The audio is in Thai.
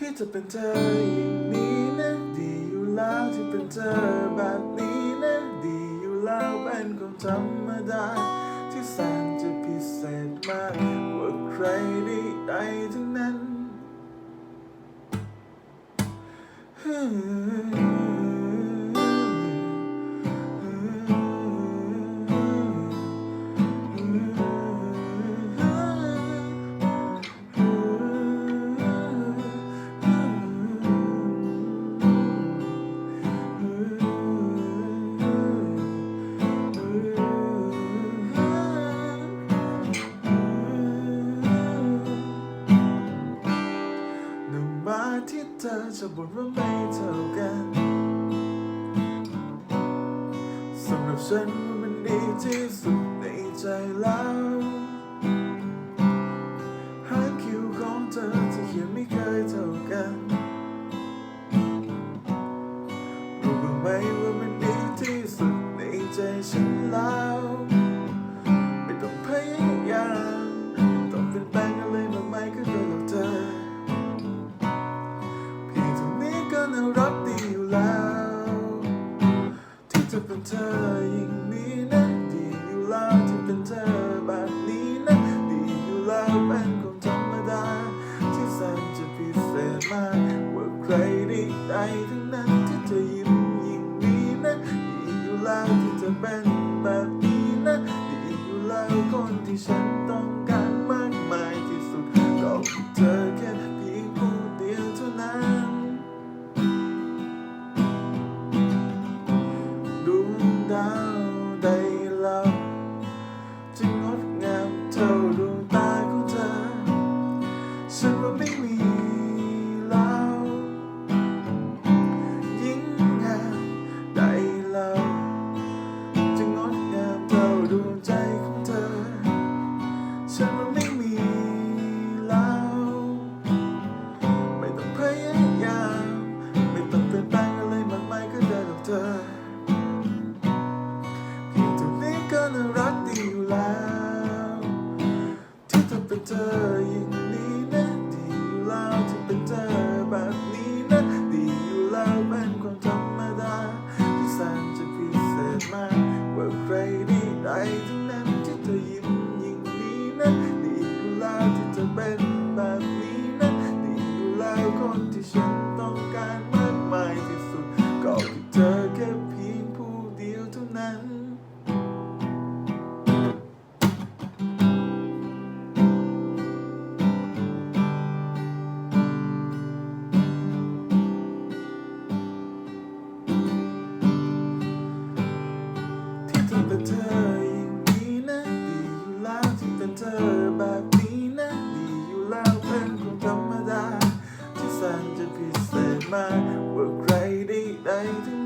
ที่จะเป็นเธออย่างนี้นะดีอยู่แล้วที่เป็นเธอแบบนี้นะดีอยู่แล้วเป็นความธรรมดาที่แสนจะพิเศษมากกว่าใครใดๆทั้งนั้นห มาที่เธอจะบ่นว่าไม่เท่ากันสำหรับฉันมันดีที่สุดในใจแล้วหางคิวของเธอที่เขียนไม่เคยเท่ากัน น่ารักดีอยู่แล้ว ที่จะเป็นเธออย่างนี้นะดีอยู่แล้วที่เป็นเธอแบบนี้นะดีอยู่แล้วเป็นของธรรมดา ที่แสนจะพิเศษมากกว่าใครใดทั้งนั้นที่จะยิ้มอย่างนี้นะดีอยู่แล้วที่จะเป็น เล่าจะงดงามเท่าดวงตาของเธอฉันว่าไม่มีแล้วยิ่งงามใดเล่าจะงดงามเท่าดวงใจ น่ารักดีอยู่แล้ว ที่เธอเป็นเธออย่างนี้นะดีอยู่แล้วที่เป็นเธอแบบนี้นะดีอยู่แล้วเป็นความธรรมดาที่แสนจะพิเศษมากกว่าใครใดทั้งนั้นที่เธอยิ้มอย่างนี้นะดีอยู่แล้วที่เธอเป็นแบบนี้นะดีอยู่แล้วคนที่ฉันต้องการมา มดาที่แสนจะพิเศษมากกว่าใครใดๆทั้ง